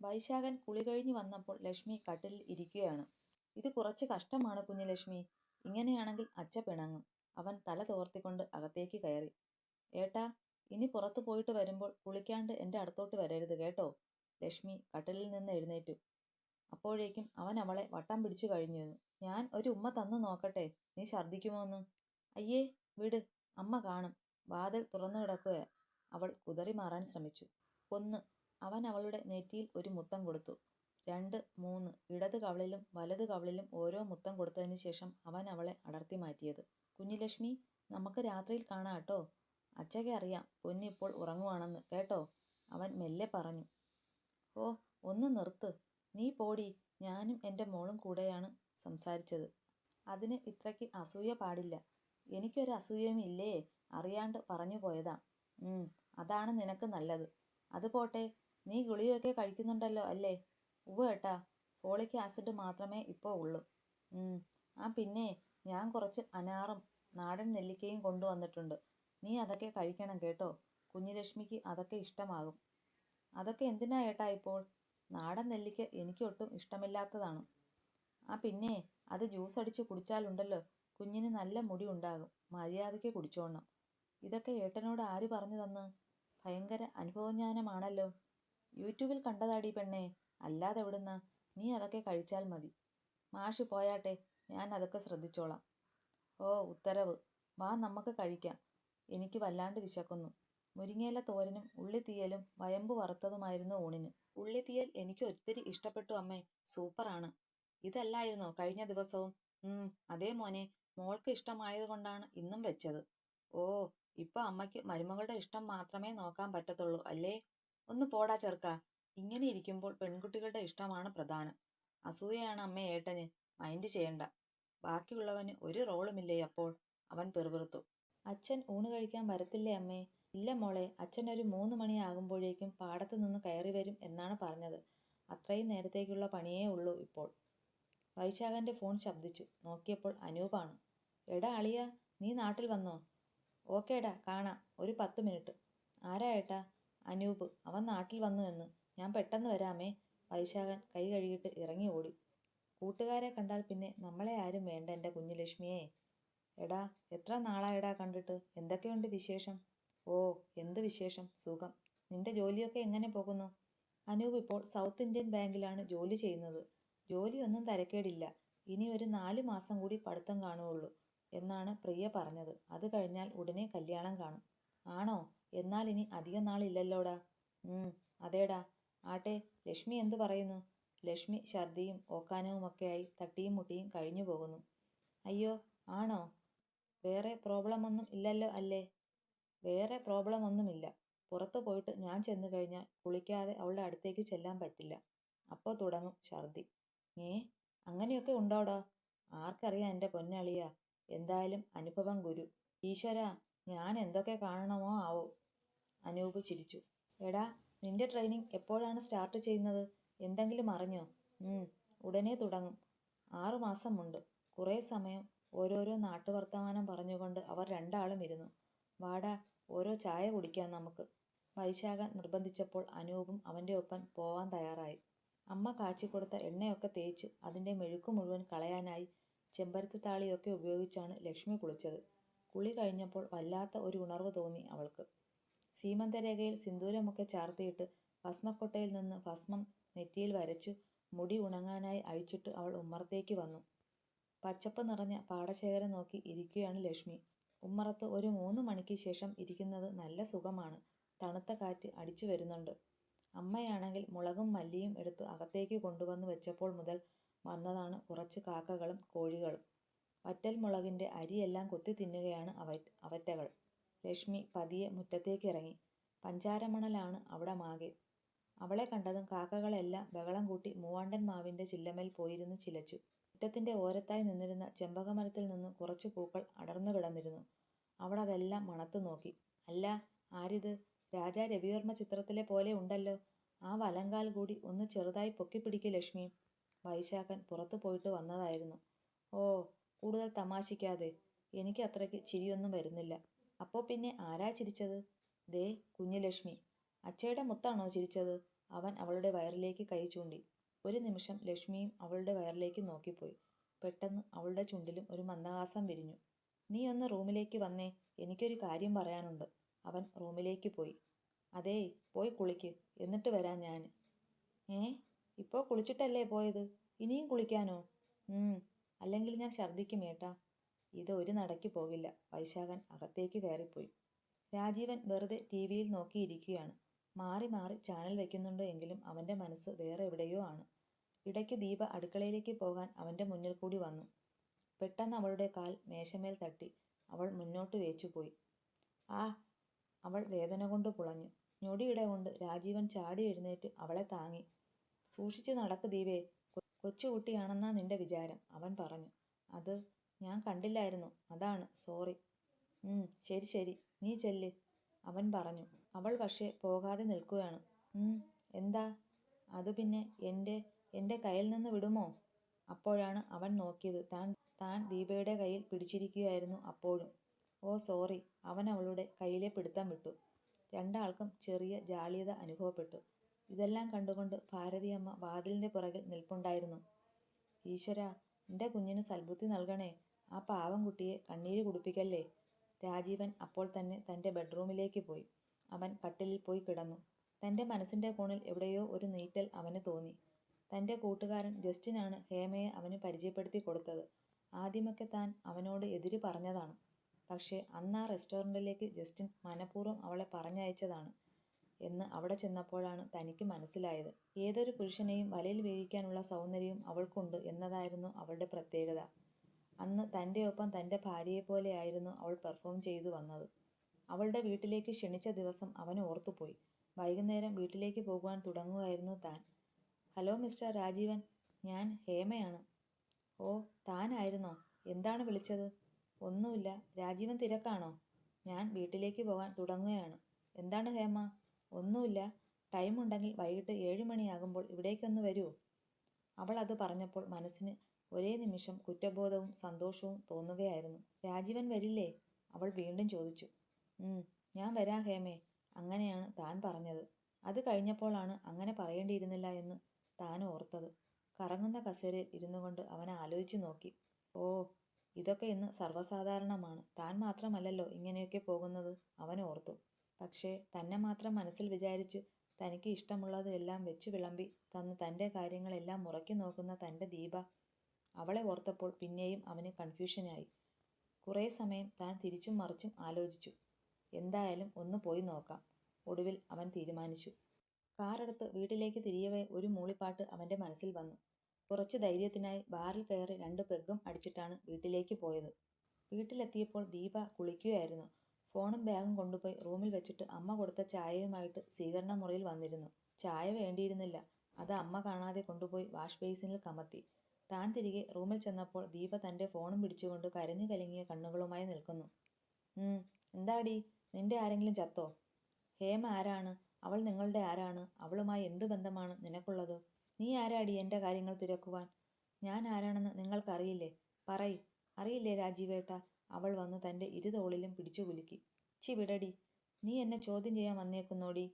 വൈശാഖൻ കുളി കഴിഞ്ഞ് വന്നപ്പോൾ ലക്ഷ്മി കട്ടിലിൽ ഇരിക്കുകയാണ്. ഇത് കുറച്ച് കഷ്ടമാണ് കുഞ്ഞു ലക്ഷ്മി. ഇങ്ങനെയാണെങ്കിൽ അച്ഛ പിണങ്ങും. അവൻ തല തോർത്തിക്കൊണ്ട് അകത്തേക്ക് കയറി. ഏട്ടാ, ഇനി പുറത്തു പോയിട്ട് വരുമ്പോൾ കുളിക്കാണ്ട് എന്റെ അടുത്തോട്ട് വരരുത് കേട്ടോ. ലക്ഷ്മി കട്ടിലിൽ നിന്ന് എഴുന്നേറ്റു. അപ്പോഴേക്കും അവൻ അവളെ വട്ടം പിടിച്ചു കഴിഞ്ഞിരുന്നു. ഞാൻ ഒരു ഉമ്മ തന്ന് നോക്കട്ടെ, നീ ഛർദ്ദിക്കുമോന്ന്? അയ്യേ വിട്, അമ്മ കാണും. വാതിൽ തുറന്നു കിടക്കുക അവൾ കുതറി മാറാൻ ശ്രമിച്ചു. ഒന്ന്, അവൻ അവളുടെ നെറ്റിയിൽ ഒരു മുത്തം കൊടുത്തു. രണ്ട്, മൂന്ന്, ഇടത് കവളിലും വലത് കവളിലും ഓരോ മുത്തം കൊടുത്തതിന് ശേഷം അവൻ അവളെ അടർത്തി മാറ്റിയത്. കുഞ്ഞിലക്ഷ്മി നമുക്ക് രാത്രിയിൽ കാണാം കേട്ടോ അച്ചകെ അറിയാം പൊന്നിപ്പോൾ ഉറങ്ങുവാണെന്ന് കേട്ടോ. അവൻ മെല്ലെ പറഞ്ഞു. ഓ, ഒന്ന് നിർത്ത്. നീ പോടി ഞാനും എന്റെ മോളും കൂടെയാണ് സംസാരിച്ചത്. അതിന് ഇത്രയ്ക്ക് അസൂയ പാടില്ല. എനിക്കൊരു അസൂയം ഇല്ലേ, അറിയാണ്ട് പറഞ്ഞു പോയതാ. അതാണ് നിനക്ക് നല്ലത്. അത് പോട്ടെ, നീ ഗുളിയൊക്കെ കഴിക്കുന്നുണ്ടല്ലോ അല്ലേ? ഉവ്വ ഏട്ടാ, ഫോളിക് ആസിഡ് മാത്രമേ ഇപ്പോൾ ഉള്ളൂ. ആ പിന്നെ ഞാൻ കുറച്ച് അനാറും നാടൻ നെല്ലിക്കയും കൊണ്ടുവന്നിട്ടുണ്ട്. നീ അതൊക്കെ കഴിക്കണം കേട്ടോ. കുഞ്ഞ് ലക്ഷ്മിക്ക് അതൊക്കെ ഇഷ്ടമാകും. അതൊക്കെ എന്തിനാ ഏട്ടാ ഇപ്പോൾ? നാടൻ നെല്ലിക്ക എനിക്ക് ഒട്ടും ഇഷ്ടമില്ലാത്തതാണ്. ആ പിന്നെ അത് ജ്യൂസ് അടിച്ച് കുടിച്ചാലുണ്ടല്ലോ കുഞ്ഞിന് നല്ല മുടി ഉണ്ടാകും. മര്യാദയ്ക്ക് കുടിച്ചോണം. ഇതൊക്കെ ഏട്ടനോട് ആര് പറഞ്ഞു തന്ന്? ഭയങ്കര അനുഭവജ്ഞാനമാണല്ലോ. യൂട്യൂബിൽ കണ്ടതാടീ പെണ്ണേ, അല്ലാതെവിടുന്നാ. നീ അതൊക്കെ കഴിച്ചാൽ മതി. മാഷ് പോയാട്ടെ, ഞാൻ അതൊക്കെ ശ്രദ്ധിച്ചോളാം. ഓ ഉത്തരവ്. വാ നമുക്ക് കഴിക്കാം. എനിക്ക് വല്ലാണ്ട് വിശക്കുന്നു. മുരിങ്ങയില തോരനും ഉള്ളിത്തീയലും വയമ്പ് വറുത്തതുമായിരുന്നു ഊണിന്. ഉള്ളിത്തീയൽ എനിക്ക് ഒത്തിരി ഇഷ്ടപ്പെട്ടു അമ്മേ. സൂപ്പറാണ്. ഇതല്ലായിരുന്നോ കഴിഞ്ഞ ദിവസവും? ഉം, അതേ മോനെ. മോൾക്ക് ഇഷ്ടമായതുകൊണ്ടാണ് ഇന്നും വെച്ചത്. ഓ, ഇപ്പൊ അമ്മയ്ക്ക് മരുമകളുടെ ഇഷ്ടം മാത്രമേ നോക്കാൻ പറ്റത്തുള്ളൂ അല്ലേ? ഒന്ന് പോടാ ചെറുക്ക ഇങ്ങനെ ഇരിക്കുമ്പോൾ പെൺകുട്ടികളുടെ ഇഷ്ടമാണ് പ്രധാനം. അസൂയയാണ് അമ്മ ഏട്ടന്. മൈൻഡ് ചെയ്യണ്ട. ബാക്കിയുള്ളവന് ഒരു റോളുമില്ലേ അപ്പോൾ? അവൻ പെറുപിറുത്തു അച്ഛൻ ഊണ് കഴിക്കാൻ വരത്തില്ലേ അമ്മേ? ഇല്ല മോളെ, അച്ഛൻ ഒരു മൂന്ന് മണിയാകുമ്പോഴേക്കും പാടത്ത് നിന്ന് കയറി വരും എന്നാണ് പറഞ്ഞത്. അത്രയും നേരത്തേക്കുള്ള പണിയേ ഉള്ളൂ ഇപ്പോൾ. വൈശാഖന്റെ ഫോൺ ശബ്ദിച്ചു. നോക്കിയപ്പോൾ അനൂപാണ്. എടാ അളിയ നീ നാട്ടിൽ വന്നോ? ഓക്കേടാ, കാണാം. ഒരു പത്ത് മിനിറ്റ്. ആരാ ഏട്ടാ? അനൂപ്. അവൻ നാട്ടിൽ വന്നു എന്ന്. ഞാൻ പെട്ടെന്ന് വരാമേ. വൈശാഖൻ കൈ കഴുകിയിട്ട് ഇറങ്ങി ഓടി. കൂട്ടുകാരെ കണ്ടാൽ പിന്നെ നമ്മളെ ആരും വേണ്ട എന്റെ കുഞ്ഞു ലക്ഷ്മിയെ എടാ, എത്ര നാളായടാ കണ്ടിട്ട്. എന്തൊക്കെയുണ്ട് വിശേഷം? ഓ, എന്ത് വിശേഷം, സുഖം. നിന്റെ ജോലിയൊക്കെ എങ്ങനെ പോകുന്നു? അനൂപ് ഇപ്പോൾ സൗത്ത് ഇന്ത്യൻ ബാങ്കിലാണ് ജോലി ചെയ്യുന്നത്. ജോലിയൊന്നും തരക്കേടില്ല. ഇനി ഒരു നാല് മാസം കൂടി പഠിത്തം കാണുകയുള്ളൂ എന്നാണ് പ്രിയ പറഞ്ഞത്. അത് കഴിഞ്ഞാൽ ഉടനെ കല്യാണം കാണും. ആണോ? എന്നാൽ ഇനി അധികം നാളില്ലല്ലോടാ ഉം, അതേടാ. ആട്ടെ, ലക്ഷ്മി എന്തു പറയുന്നു? ലക്ഷ്മി ഛർദിയും ഓക്കാനവുമൊക്കെയായി തട്ടിയും മുട്ടിയും കഴിഞ്ഞു പോകുന്നു. അയ്യോ, ആണോ? വേറെ പ്രോബ്ലം ഒന്നും ഇല്ലല്ലോ അല്ലേ? വേറെ പ്രോബ്ലം ഒന്നുമില്ല പുറത്തു പോയിട്ട് ഞാൻ ചെന്നു കഴിഞ്ഞാൽ കുളിക്കാതെ അവളുടെ അടുത്തേക്ക് ചെല്ലാൻ പറ്റില്ല. അപ്പോൾ തുടങ്ങും ഛർദി ഏ, അങ്ങനെയൊക്കെ ഉണ്ടോടാ? ആർക്കറിയാം എന്റെ പൊന്നളിയാ. എന്തായാലും അനുഭവം ഗുരു. ഈശ്വരാ, ഞാൻ എന്തൊക്കെ കാണണമോ ആവോ. അനൂപ് ചിരിച്ചു. എടാ, നിന്റെ ട്രെയിനിങ് എപ്പോഴാണ് സ്റ്റാർട്ട് ചെയ്യുന്നത്? എന്തെങ്കിലും അറിഞ്ഞോ? ഉടനെ തുടങ്ങും. ആറ് മാസമുണ്ട്. കുറേ സമയം ഓരോരോ നാട്ടുവർത്തമാനം പറഞ്ഞുകൊണ്ട് അവർ രണ്ടാളും ഇരുന്നു. വാടാ, ഓരോ ചായ കുടിക്കാം നമുക്ക്. വൈശാഖ നിർബന്ധിച്ചപ്പോൾ അനൂപും അവന്റെ ഒപ്പം പോവാൻ തയ്യാറായി. അമ്മ കാച്ചി കൊടുത്ത എണ്ണയൊക്കെ തേച്ച് അതിന്റെ മെഴുക്ക് മുഴുവൻ കളയാനായി ചെമ്പരത്തി താളിയൊക്കെ ഉപയോഗിച്ചാണ് ലക്ഷ്മി കുളിച്ചത്. കുളി കഴിഞ്ഞപ്പോൾ വല്ലാത്ത ഒരു ഉണർവ് തോന്നി അവൾക്ക്. സീമന്തരേഖയിൽ സിന്ദൂരമൊക്കെ ചാർത്തിയിട്ട് ഭസ്മക്കൊട്ടയിൽ നിന്ന് ഭസ്മം നെറ്റിയിൽ വരച്ചു മുടി ഉണങ്ങാനായി അഴിച്ചിട്ട് അവൾ ഉമ്മറത്തേക്ക് വന്നു. പച്ചപ്പ് നിറഞ്ഞ പാടശേഖരം നോക്കി ഇരിക്കുകയാണ് ലക്ഷ്മി. ഉമ്മറത്ത് ഒരു മൂന്ന് മണിക്ക് ശേഷം ഇരിക്കുന്നത് നല്ല സുഖമാണ്. തണുത്ത കാറ്റ് അടിച്ചു വരുന്നുണ്ട്. അമ്മയാണെങ്കിൽ മുളകും മല്ലിയും എടുത്ത് അകത്തേക്ക് കൊണ്ടുവന്ന് വെച്ചപ്പോൾ മുതൽ വന്നതാണ് കുറച്ച് കാക്കകളും കോഴികളും. വറ്റൽമുളകിന്റെ അരിയെല്ലാം കൊത്തി തിന്നുകയാണ് അവറ്റകൾ. ലക്ഷ്മി പതിയെ മുറ്റത്തേക്ക് മുറ്റത്തേക്കിറങ്ങി. പഞ്ചാരമണലാണ് അവിടമാകെ. അവളെ കണ്ടതും കാക്കകളെല്ലാം ബഹളം കൂട്ടി മൂവാണ്ടൻ മാവിന്റെ ചില്ലമേൽ പോയിരുന്ന് ചിലച്ചു. മുറ്റത്തിന്റെ ഓരത്തായി നിന്നിരുന്ന ചെമ്പകമരത്തിൽ നിന്ന് കുറച്ച് പൂക്കൾ അടർന്നു കിടന്നിരുന്നു. അവൾ അതെല്ലാം മണത്തു നോക്കി. അല്ല, ആരിത്? രാജാ രവിവർമ്മ ചിത്രത്തിലെ പോലെ ഉണ്ടല്ലോ. ആ വലങ്കാൽ കൂടി ഒന്ന് ചെറുതായി പൊക്കിപ്പിടിക്ക് ലക്ഷ്മി. വൈശാഖൻ പുറത്തു പോയിട്ട് വന്നതായിരുന്നു. ഓ, കൂടുതൽ തമാശിക്കാതെ. എനിക്ക് അത്രയ്ക്ക് ചിരിയൊന്നും വരുന്നില്ല. അപ്പോൾ പിന്നെ ആരാ ചിരിച്ചത്? ദേ കുഞ്ഞുലക്ഷ്മി. അച്ചയുടെ മുത്താണോ ചിരിച്ചത്? അവൻ അവളുടെ വയറിലേക്ക് കൈ ചൂണ്ടി. ഒരു നിമിഷം ലക്ഷ്മിയും അവളുടെ വയറിലേക്ക് നോക്കിപ്പോയി. പെട്ടെന്ന് അവളുടെ ചുണ്ടിലും ഒരു മന്ദഹാസം വിരിഞ്ഞു. നീ ഒന്ന് റൂമിലേക്ക് വന്നേ. എനിക്കൊരു കാര്യം പറയാനുണ്ട്. അവൻ റൂമിലേക്ക് പോയി. അതേ പോയി കുളിക്ക്. എന്നിട്ട് വരാം ഞാൻ ഏ? ഇപ്പോൾ കുളിച്ചിട്ടല്ലേ പോയത്? ഇനിയും കുളിക്കാനോ? അല്ലെങ്കിൽ ഞാൻ ഛർദ്ദിക്കും ഏട്ടാ. ഇത് ഒരു നടക്ക് പോകില്ല. വൈശാഖൻ അകത്തേക്ക് കയറിപ്പോയി. രാജീവൻ വെറുതെ ടി വിയിൽ നോക്കിയിരിക്കുകയാണ്. മാറി മാറി ചാനൽ വെക്കുന്നുണ്ട് എങ്കിലും അവന്റെ മനസ്സ് വേറെ എവിടെയോ ആണ്. ഇടയ്ക്ക് ദീപ അടുക്കളയിലേക്ക് പോകാൻ അവന്റെ മുന്നിൽ കൂടി വന്നു. പെട്ടെന്ന് അവളുടെ കാൽ മേശമേൽ തട്ടി അവൾ മുന്നോട്ട് വേച്ചുപോയി. ആ അവൾ വേദന കൊണ്ട് പുളഞ്ഞു. ഞൊടിയിട കൊണ്ട് രാജീവൻ ചാടി എഴുന്നേറ്റ് അവളെ താങ്ങി. സൂക്ഷിച്ച് നടക്ക് ദീപേ. കൊച്ചുകുട്ടിയാണെന്നാ നിന്റെ വിചാരം അവൻ പറഞ്ഞു. അത് ഞാൻ കണ്ടില്ലായിരുന്നു അതാണ് സോറി. ശരി ശരി നീ ചെല്ല് അവൻ പറഞ്ഞു. അവൾ പക്ഷേ പോകാതെ നിൽക്കുകയാണ്. എന്താ? അത് പിന്നെ എന്റെ എന്റെ കയ്യിൽ നിന്ന് വിടുമോ? അപ്പോഴാണ് അവൻ നോക്കിയത്. താൻ താൻ ദീപയുടെ കയ്യിൽ പിടിച്ചിരിക്കുകയായിരുന്നു അപ്പോഴും. ഓ സോറി അവൻ അവളുടെ കയ്യിലെ പിടുത്തം വിട്ടു. രണ്ടാൾക്കും ചെറിയ ജാളിയത അനുഭവപ്പെട്ടു. ഇതെല്ലാം കണ്ടുകൊണ്ട് ഭാരതിയമ്മ വാതിലിന്റെ പുറകിൽ നിൽപ്പുണ്ടായിരുന്നു. ഈശ്വര എന്റെ കുഞ്ഞിന് സൽബുദ്ധി നൽകണേ. ആ പാവം കുട്ടിയെ കണ്ണീര് കുടിപ്പിക്കല്ലേ? രാജീവൻ അപ്പോൾ തന്നെ തന്റെ ബെഡ്റൂമിലേക്ക് പോയി. അവൻ കട്ടിലിൽ പോയി കിടന്നു. തന്റെ മനസ്സിന്റെ കോണിൽ എവിടെയോ ഒരു നീറ്റൽ അവന് തോന്നി. തന്റെ കൂട്ടുകാരൻ ജസ്റ്റിനാണ് ഹേമയെ അവന് പരിചയപ്പെടുത്തി കൊടുത്തത്. ആദ്യമൊക്കെ താൻ അവനോട് എതിര് പറഞ്ഞതാണ്. പക്ഷേ അന്ന് ആ റെസ്റ്റോറന്റിലേക്ക് ജസ്റ്റിൻ മനഃപൂർവം അവളെ പറഞ്ഞയച്ചതാണ്. എന്ന് അവിടെ ചെന്നപ്പോഴാണ് തനിക്ക് മനസ്സിലായത്. ഏതൊരു പുരുഷനെയും വലയിൽ വീഴിക്കാനുള്ള സൗന്ദര്യം അവൾക്കുണ്ട് എന്നതായിരുന്നു അവളുടെ പ്രത്യേകത. അന്ന് തന്റെ ഒപ്പം തന്റെ ഭാര്യയെപ്പോലെയായിരുന്നു അവൾ പെർഫോം ചെയ്തു വന്നത്. അവളുടെ വീട്ടിലേക്ക് ക്ഷണിച്ച ദിവസം അവൻ ഓർത്തുപോയി. വൈകുന്നേരം വീട്ടിലേക്ക് പോകുവാൻ തുടങ്ങുമായിരുന്നു താൻ. Hello mister Rajeevan. ഞാൻ ഹേമയാണ്. ഓ താനായിരുന്നോ? എന്താണ് വിളിച്ചത്? ഒന്നുമില്ല. രാജീവൻ തിരക്കാണോ? ഞാൻ വീട്ടിലേക്ക് പോകാൻ തുടങ്ങുകയാണ്. എന്താണ് ഹേമ? ഒന്നുമില്ല. ടൈം ഉണ്ടെങ്കിൽ വൈകിട്ട് ഏഴ് മണിയാകുമ്പോൾ ഇവിടേക്കൊന്ന് വരൂ. അവൾ അത് പറഞ്ഞപ്പോൾ മനസ്സിന് ഒരേ നിമിഷം കുറ്റബോധവും സന്തോഷവും തോന്നുകയായിരുന്നു. രാജീവൻ വരില്ലേ? അവൾ വീണ്ടും ചോദിച്ചു. ഞാൻ വരാം ഹേമേ. അങ്ങനെയാണ് താൻ പറഞ്ഞത്. അത് കഴിഞ്ഞപ്പോഴാണ് അങ്ങനെ പറയേണ്ടിയിരുന്നില്ല എന്ന് താൻ ഓർത്തത്. കറങ്ങുന്ന കസേരയിൽ ഇരുന്നു കൊണ്ട് അവൻ ആലോചിച്ചു നോക്കി. ഓ ഇതൊക്കെ ഇന്ന് സർവസാധാരണമാണ്. താൻ മാത്രമല്ലല്ലോ ഇങ്ങനെയൊക്കെ പോകുന്നത് അവൻ ഓർത്തു. പക്ഷേ തന്നെ മാത്രം മനസ്സിൽ വിചാരിച്ചു തനിക്ക് ഇഷ്ടമുള്ളത് എല്ലാം വെച്ച് വിളമ്പി തന്ന് തന്റെ കാര്യങ്ങളെല്ലാം മുറക്കി നോക്കുന്ന തന്റെ ദീപ അവളെ ഓർത്തപ്പോൾ പിന്നെയും അവന് കൺഫ്യൂഷനായി. കുറേ സമയം താൻ തിരിച്ചും മറിച്ചും ആലോചിച്ചു. എന്തായാലും ഒന്ന് പോയി നോക്കാം. ഒടുവിൽ അവൻ തീരുമാനിച്ചു. കാറെടുത്ത് വീട്ടിലേക്ക് തിരിയവേ ഒരു മൂളിപ്പാട്ട് അവന്റെ മനസ്സിൽ വന്നു. കുറച്ച് ധൈര്യത്തിനായി ബാറിൽ കയറി രണ്ട് പെഗ്ഗും അടിച്ചിട്ടാണ് വീട്ടിലേക്ക് പോയത്. വീട്ടിലെത്തിയപ്പോൾ ദീപ കുളിക്കുകയായിരുന്നു. ഫോണും ബാഗും കൊണ്ടുപോയി റൂമിൽ വെച്ചിട്ട് അമ്മ കൊടുത്ത ചായയുമായിട്ട് സ്വീകരണ മുറിയിൽ വന്നിരുന്നു. ചായ വേണ്ടിയിരുന്നില്ല. അത് അമ്മ കാണാതെ കൊണ്ടുപോയി വാഷ് ബേസിനിൽ കമത്തി. താൻ തിരികെ റൂമിൽ ചെന്നപ്പോൾ ദീപ തന്റെ ഫോണും പിടിച്ചുകൊണ്ട് കരഞ്ഞു കലങ്ങിയ കണ്ണുകളുമായി നിൽക്കുന്നു. എന്താടി? നിന്റെ ആരെങ്കിലും ചത്തോ? ഹേമ ആരാണ്? അവൾ നിങ്ങളുടെ ആരാണ്? അവളുമായി എന്തു ബന്ധമാണ് നിനക്കുള്ളത്? നീ ആരാടി എന്റെ കാര്യങ്ങൾ തിരക്കുവാൻ? ഞാൻ ആരാണെന്ന് നിങ്ങൾക്കറിയില്ലേ? പറയ്. അറിയില്ലേ രാജീവേട്ട? അവൾ വന്ന് തന്റെ ഇരുതോളിലും പിടിച്ചു കുലുക്കി. ചി വിടടി. നീ എന്നെ ചോദ്യം ചെയ്യാൻ വന്നേക്കുന്നോടി?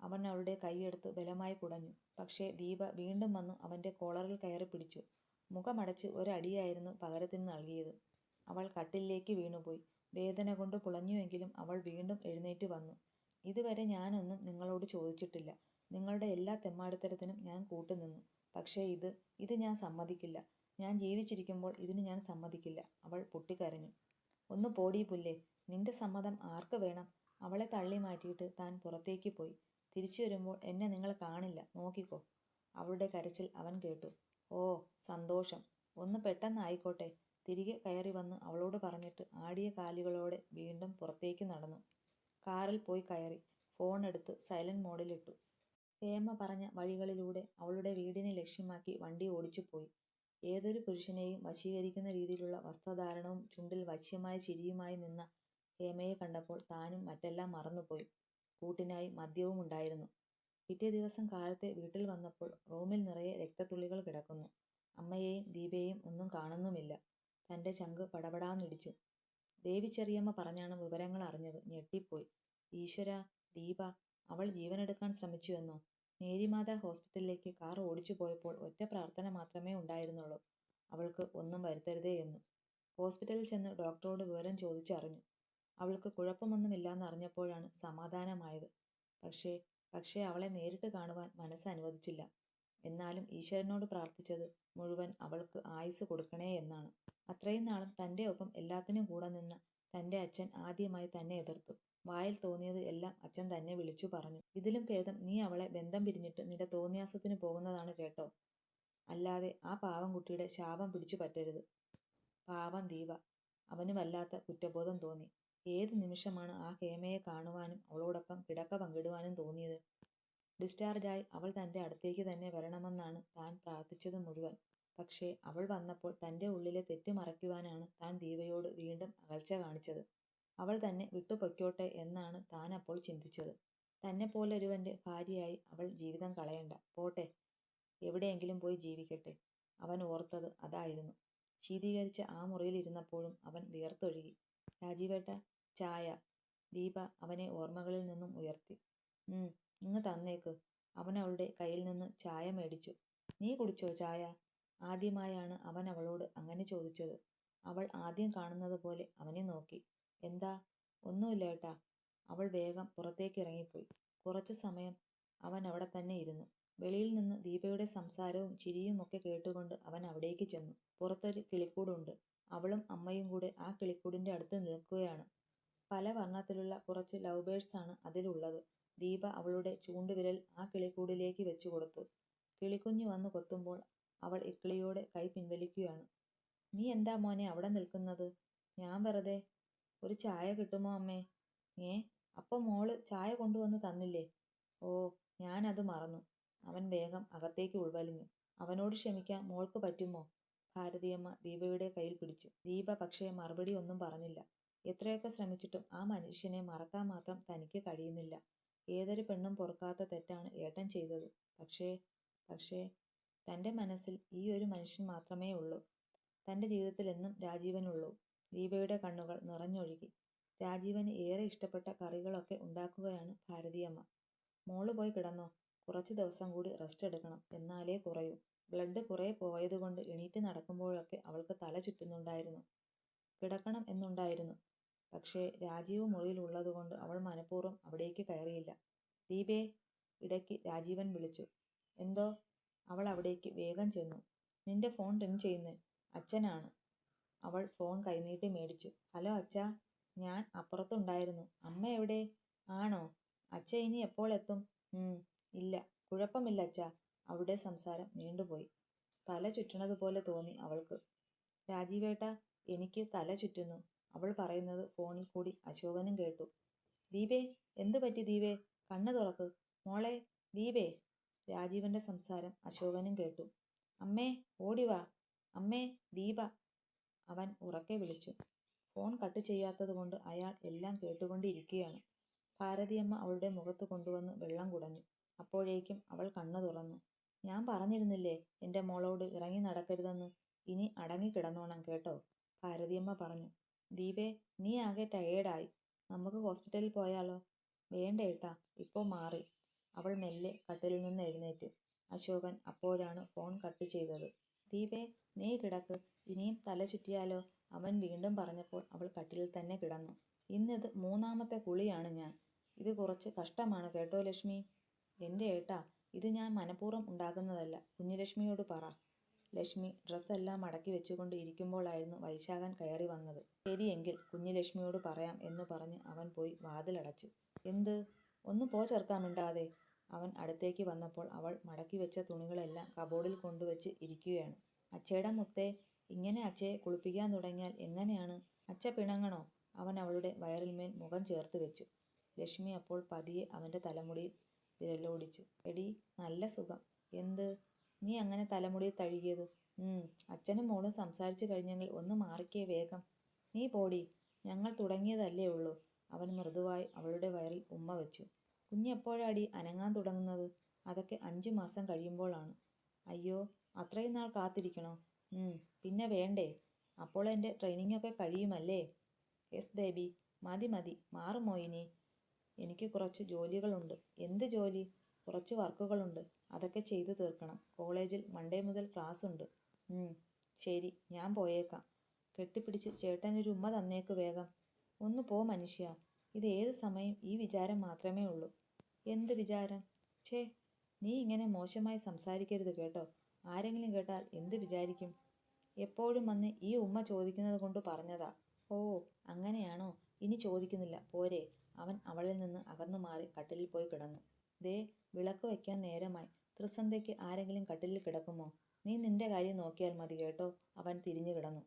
അവൻ അവളുടെ കൈയെടുത്ത് ബലമായി കുടഞ്ഞു. പക്ഷേ ദീപ വീണ്ടും വന്നു അവന്റെ കോളറിൽ കയറി പിടിച്ചു. മുഖമടച്ച് ഒരടിയായിരുന്നു പകരത്തിന് നൽകിയത്. അവൾ കട്ടിലേക്ക് വീണുപോയി. വേദന കൊണ്ട് പുളഞ്ഞുവെങ്കിലും അവൾ വീണ്ടും എഴുന്നേറ്റ് വന്നു. ഇതുവരെ ഞാനൊന്നും നിങ്ങളോട് ചോദിച്ചിട്ടില്ല. നിങ്ങളുടെ എല്ലാ തെമ്മാടിത്തരത്തിനും ഞാൻ കൂട്ടുനിന്നു. പക്ഷേ ഇത് ഇത് ഞാൻ സമ്മതിക്കില്ല. ഞാൻ ജീവിച്ചിരിക്കുമ്പോൾ ഇതിന് ഞാൻ സമ്മതിക്കില്ല. അവൾ പൊട്ടിക്കരഞ്ഞു. ഒന്ന് പോടീ പുല്ലേ. നിന്റെ സമ്മതം ആർക്ക് വേണം? അവളെ തള്ളി മാറ്റിയിട്ട് താൻ പുറത്തേക്ക് പോയി. തിരിച്ചു വരുമ്പോൾ എന്നെ നിങ്ങൾ കാണില്ല. നോക്കിക്കോ. അവളുടെ കരച്ചിൽ അവൻ കേട്ടു. ഓ സന്തോഷം. ഒന്ന് പെട്ടെന്നായിക്കോട്ടെ തിരികെ കയറി വന്ന് അവളോട് പറഞ്ഞിട്ട് ആടിയ കാലുകളോടെ വീണ്ടും പുറത്തേക്ക് നടന്നു. കാറിൽ പോയി കയറി. ഫോൺ എടുത്ത് സൈലന്റ് മോഡിലിട്ടു. ഹേമ പറഞ്ഞ വഴികളിലൂടെ അവളുടെ വീടിനെ ലക്ഷ്യമാക്കി വണ്ടി ഓടിച്ചു പോയി. ഏതൊരു പുരുഷനെയും വശീകരിക്കുന്ന രീതിയിലുള്ള വസ്ത്രധാരണവും ചുണ്ടിൽ വശ്യമായ ചിരിയുമായി നിന്ന ഹേമയെ കണ്ടപ്പോൾ താനും മറ്റെല്ലാം മറന്നുപോയി. കൂട്ടിനായി മദ്യവും ഉണ്ടായിരുന്നു. പിറ്റേ ദിവസം കാലത്തെ വീട്ടിൽ വന്നപ്പോൾ റൂമിൽ നിറയെ രക്തത്തുള്ളികൾ കിടക്കുന്നു. അമ്മയെയും ദീപയെയും ഒന്നും കാണുന്നുമില്ല. തന്റെ ചങ്ക് പടപടാന്നിടിച്ചു. ദേവി ചെറിയമ്മ പറഞ്ഞാണ് വിവരങ്ങൾ അറിഞ്ഞത്. ഞെട്ടിപ്പോയി. ഈശ്വര ദീപ അവൾ ജീവനെടുക്കാൻ ശ്രമിച്ചു എന്നോ മേരിമാത ഹോസ്പിറ്റലിലേക്ക് കാർ ഓടിച്ചു പോയപ്പോൾ ഒറ്റ പ്രാർത്ഥന മാത്രമേ ഉണ്ടായിരുന്നുള്ളൂ. അവൾക്ക് ഒന്നും വരുത്തരുതേ എന്ന്. ഹോസ്പിറ്റലിൽ ചെന്ന് ഡോക്ടറോട് വിവരം ചോദിച്ചറിഞ്ഞു. അവൾക്ക് കുഴപ്പമൊന്നുമില്ലാന്ന് അറിഞ്ഞപ്പോഴാണ് സമാധാനമായത്. പക്ഷേ പക്ഷേ അവളെ നേരിട്ട് കാണുവാൻ മനസ്സ് അനുവദിച്ചില്ല. എന്നാലും ഈശ്വരനോട് പ്രാർത്ഥിച്ചത് മുഴുവൻ അവൾക്ക് ആയുസ് കൊടുക്കണേ എന്നാണ്. അത്രയും നാളും തന്റെ ഒപ്പം എല്ലാത്തിനും കൂടെ നിന്ന തന്റെ അച്ഛൻ ആദ്യമായി തന്നെ എതിർത്തു. വായിൽ തോന്നിയത് എല്ലാം അച്ഛൻ തന്നെ വിളിച്ചു പറഞ്ഞു. ഇതിലും ഭേദം നീ അവളെ ബന്ധം പിരിഞ്ഞിട്ട് നിന്റെ തോന്നിയാസത്തിന് പോകുന്നതാണ് കേട്ടോ. അല്ലാതെ ആ പാവം കുട്ടിയുടെ ശാപം പിടിച്ചു പറ്റരുത്. പാവം ദീപ. അവന് വല്ലാത്ത കുറ്റബോധം തോന്നി. ഏത് നിമിഷമാണ് ആ ഹേമയെ കാണുവാനും അവളോടൊപ്പം കിടക്ക പങ്കിടുവാനും തോന്നിയത്? ഡിസ്ചാർജായി അവൾ തന്റെ അടുത്തേക്ക് തന്നെ വരണമെന്നാണ് താൻ പ്രാർത്ഥിച്ചത് മുഴുവൻ. പക്ഷേ അവൾ വന്നപ്പോൾ തന്റെ ഉള്ളിലെ തെറ്റ് മറയ്ക്കുവാനാണ് താൻ ദീപയോട് വീണ്ടും അകൽച്ച കാണിച്ചത്. അവൾ തന്നെ വിട്ടുപൊയ്ക്കോട്ടെ എന്നാണ് താൻ അപ്പോൾ ചിന്തിച്ചത്. തന്നെ പോലൊരുവന്റെ ഭാര്യയായി അവൾ ജീവിതം കളയണ്ട. പോട്ടെ എവിടെയെങ്കിലും പോയി ജീവിക്കട്ടെ. അവൻ ഓർത്തത് അതായിരുന്നു. ശീതീകരിച്ച ആ മുറിയിൽ ഇരുന്നപ്പോഴും അവൻ വിയർത്തൊഴുകി. രാജീവേട്ട ചായ. ദീപ അവനെ ഓർമ്മകളിൽ നിന്നും ഉയർത്തി. ഇങ്ങ് തന്നേക്ക്. അവൻ അവളുടെ കയ്യിൽ നിന്ന് ചായ മേടിച്ചു. നീ കുടിച്ചോ ചായ? ആദ്യമായാണ് അവൻ അവളോട് അങ്ങനെ ചോദിച്ചത്. അവൾ ആദ്യം കാണുന്നത് പോലെ അവനെ നോക്കി. എന്താ? ഒന്നുമില്ല ഏട്ടാ. അവൾ വേഗം പുറത്തേക്ക് ഇറങ്ങിപ്പോയി കുറച്ചു സമയം അവൻ അവിടെ തന്നെ ഇരുന്നു. വെളിയിൽ നിന്ന് ദീപയുടെ സംസാരവും ചിരിയും ഒക്കെ കേട്ടുകൊണ്ട് അവൻ അവിടേക്ക് ചെന്നു. പുറത്തൊരു കിളിക്കൂടുണ്ട്. അവളും അമ്മയും കൂടെ ആ കിളിക്കൂടിന്റെ അടുത്ത് നിൽക്കുകയാണ്. പല വർണത്തിലുള്ള കുറച്ച് ലവ് ബേഴ്സ് ആണ് അതിലുള്ളത്. ദീപ അവളുടെ ചൂണ്ടുവിരൽ ആ കിളിക്കൂടിലേക്ക് വെച്ചു കൊടുത്തു. കിളിക്കുഞ്ഞു വന്ന് കൊത്തുമ്പോൾ അവൾ ഇക്കിളിയോടെ കൈ പിൻവലിക്കുകയാണ്. നീ എന്താ മോനെ അവിടെ നിൽക്കുന്നത്? ഞാൻ വെറുതെ ഒരു ചായ കിട്ടുമോ അമ്മേ? ഏ അപ്പൊ മോൾ ചായ കൊണ്ടുവന്ന് തന്നില്ലേ? ഓ ഞാനത് മറന്നു. അവൻ വേഗം അകത്തേക്ക് ഉൾവലിഞ്ഞു. അവനോട് ക്ഷമിക്കാൻ മോൾക്ക് പറ്റുമോ? ഭാരതിയമ്മ ദീപയുടെ കയ്യിൽ പിടിച്ചു. ദീപ പക്ഷേ മറുപടി ഒന്നും പറഞ്ഞില്ല. എത്രയൊക്കെ ശ്രമിച്ചിട്ടും ആ മനുഷ്യനെ മറക്കാൻ മാത്രം തനിക്ക് കഴിയുന്നില്ല. ഏതൊരു പെണ്ണും പൊറുക്കാത്ത തെറ്റാണ് ഏട്ടൻ ചെയ്തത്. പക്ഷേ പക്ഷേ തന്റെ മനസ്സിൽ ഈ ഒരു മനുഷ്യൻ മാത്രമേ ഉള്ളൂ. തന്റെ ജീവിതത്തിൽ എന്നും രാജീവനുള്ളൂ ദീപയുടെ കണ്ണുകൾ നിറഞ്ഞൊഴുകി. രാജീവന് ഏറെ ഇഷ്ടപ്പെട്ട കറികളൊക്കെ ഉണ്ടാക്കുകയാണ് ഭാരതിയമ്മ മോൾ പോയി കിടന്നോ? കുറച്ച് ദിവസം കൂടി റെസ്റ്റ് എടുക്കണം. എന്നാലേ കുറയൂ. ബ്ലഡ് കുറേ പോയതുകൊണ്ട് എണീറ്റ് നടക്കുമ്പോഴൊക്കെ അവൾക്ക് തല ചുറ്റുന്നുണ്ടായിരുന്നു. കിടക്കണം എന്നുണ്ടായിരുന്നു. പക്ഷേ രാജീവ് മുറിയിൽ ഉള്ളതുകൊണ്ട് അവൾ മനഃപൂർവം അവിടേക്ക് കയറിയില്ല. ദീപേ ഇടയ്ക്ക് രാജീവൻ വിളിച്ചു. എന്തോ? അവൾ അവിടേക്ക് വേഗം ചെന്നു. നിന്റെ ഫോൺ റിങ് ചെയ്യുന്നേ. അച്ഛനാണ്. അവൾ ഫോൺ കൈനീട്ടി മേടിച്ചു. ഹലോ അച്ഛാ ഞാൻ അപ്പുറത്തുണ്ടായിരുന്നു. അമ്മ എവിടെ? ആണോ? അച്ഛ ഇനി എപ്പോൾ എത്തും? ഇല്ല. കുഴപ്പമില്ല അച്ഛാ. അവിടെ സംസാരം നീണ്ടുപോയി. തല ചുറ്റണത് പോലെ തോന്നി അവൾക്ക്. രാജീവേട്ട എനിക്ക് തല ചുറ്റുന്നു. അവൾ പറയുന്നത് ഫോണിൽ കൂടി അശോകനും കേട്ടു. ദീപേ എന്തു പറ്റി ദീപേ? കണ്ണു തുറക്ക്. മോളെ ദീപേ. രാജീവന്റെ സംസാരം അശോകനും കേട്ടു. അമ്മേ ഓടിവാ അമ്മേ ദീപ അവൻ ഉറക്കെ വിളിച്ചു. ഫോൺ കട്ട് ചെയ്യാത്തതുകൊണ്ട് അയാൾ എല്ലാം കേട്ടുകൊണ്ടിരിക്കുകയാണ്. ഭാരതിയമ്മ അവളുടെ മുഖത്ത് കൊണ്ടുവന്ന് വെള്ളം കുടഞ്ഞു. അപ്പോഴേക്കും അവൾ കണ്ണു തുറന്നു. ഞാൻ പറഞ്ഞിരുന്നില്ലേ എന്റെ മോളോട് ഇറങ്ങി നടക്കരുതെന്ന്? ഇനി അടങ്ങി കിടന്നോണം കേട്ടോ ഭാരതിയമ്മ പറഞ്ഞു. ദീപേ നീ ആകെ ടയേർഡായി നമുക്ക് ഹോസ്പിറ്റലിൽ പോയാലോ? വേണ്ട ഏട്ടാ ഇപ്പോൾ മാറി അവൾ മെല്ലെ കട്ടിലിൽ നിന്ന് എഴുന്നേറ്റ്. അശോകൻ അപ്പോഴാണ് ഫോൺ കട്ട് ചെയ്തത്. ദീപേ നീ കിടക്ക്. ഇനിയും തല ചുറ്റിയാലോ? അവൻ വീണ്ടും പറഞ്ഞപ്പോൾ അവൾ കട്ടിലിൽ തന്നെ കിടന്നു. ഇന്നിത് മൂന്നാമത്തെ കുളിയാണ് ഞാൻ. ഇത് കുറച്ച് കഷ്ടമാണ് കേട്ടോ ലക്ഷ്മി? എന്റെ ഏട്ടാ ഇത് ഞാൻ മനഃപൂർവം ഉണ്ടാക്കുന്നതല്ല. കുഞ്ഞുലക്ഷ്മിയോട് പറ. ലക്ഷ്മി ഡ്രസ്സെല്ലാം മടക്കി വെച്ചുകൊണ്ട് ഇരിക്കുമ്പോഴായിരുന്നു വൈശാഖൻ കയറി വന്നത്. ശരിയെങ്കിൽ കുഞ്ഞുലക്ഷ്മിയോട് പറയാം എന്ന് പറഞ്ഞ് അവൻ പോയി വാതിലടച്ചു. എന്ത്? ഒന്ന് പോ ചേർക്കാൻ ചേർക്കാമിണ്ടാതെ അവൻ അടുത്തേക്ക് വന്നപ്പോൾ അവൾ മടക്കി വെച്ച തുണികളെല്ലാം കബോർഡിൽ കൊണ്ടുവച്ച് ഇരിക്കുകയാണ്. അച്ചയുടെ മുത്തേ ഇങ്ങനെ അച്ചയെ കുളിപ്പിക്കാൻ തുടങ്ങിയാൽ എങ്ങനെയാണ്? അച്ഛ പിണങ്ങണോ? അവൻ അവളുടെ വയറിന്മേൽ മുഖം ചേർത്ത് വെച്ചു. ലക്ഷ്മി അപ്പോൾ പതിയെ അവന്റെ തലമുടിയിൽ വിരലോടിച്ചു. എടി നല്ല സുഖം. എന്ത്? നീ അങ്ങനെ തലമുടി തഴുകിയത്? അച്ഛനും മോളും സംസാരിച്ചു കഴിഞ്ഞെങ്കിൽ ഒന്ന് മാറിക്കേ വേഗം. നീ പോടി ഞങ്ങൾ തുടങ്ങിയതല്ലേ ഉള്ളൂ. അവൻ മൃദുവായി അവളുടെ വയറിൽ ഉമ്മ വെച്ചു. കുഞ്ഞെപ്പോഴാടി അനങ്ങാൻ തുടങ്ങുന്നത്? അതൊക്കെ അഞ്ച് മാസം കഴിയുമ്പോഴാണ്. അയ്യോ അത്രയും നാൾ കാത്തിരിക്കണോ? പിന്നെ വേണ്ടേ? അപ്പോൾ എന്റെ ട്രെയിനിങ്ങൊക്കെ കഴിയുമല്ലേ? എസ് ബേബി മതി മതി മാറും മോയിനി എനിക്ക് കുറച്ച് ജോലികളുണ്ട്. എന്ത് ജോലി? കുറച്ച് വർക്കുകളുണ്ട്. അതൊക്കെ ചെയ്തു തീർക്കണം. കോളേജിൽ മൺഡേ മുതൽ ക്ലാസ് ഉണ്ട് ശരി ഞാൻ പോയേക്കാം. കെട്ടിപ്പിടിച്ച് ചേട്ടനൊരു ഉമ്മ തന്നേക്ക് വേഗം. ഒന്ന് പോ മനുഷ്യ. ഇത് ഏത് സമയം? ഈ വിചാരം മാത്രമേ ഉള്ളൂ. എന്ത് വിചാരം? ഛേ നീ ഇങ്ങനെ മോശമായി സംസാരിക്കരുത് കേട്ടോ. ആരെങ്കിലും കേട്ടാൽ എന്ത് വിചാരിക്കും? എപ്പോഴും വന്ന് ഈ ഉമ്മ ചോദിക്കുന്നത് കൊണ്ട് പറഞ്ഞതാ. ഓ അങ്ങനെയാണോ? ഇനി ചോദിക്കുന്നില്ല. പോരെ. അവൻ അവളിൽ നിന്ന് അകന്നു മാറി കട്ടിലിൽ പോയി കിടന്നു. ദേ വിളക്ക് വയ്ക്കാൻ നേരമായി. ത്രിസന്ധ്യയ്ക്ക് ആരെങ്കിലും കട്ടിലിൽ കിടക്കുമോ? നീ നിന്റെ കാര്യം നോക്കിയാൽ മതി കേട്ടോ. അവൻ തിരിഞ്ഞു കിടന്നു.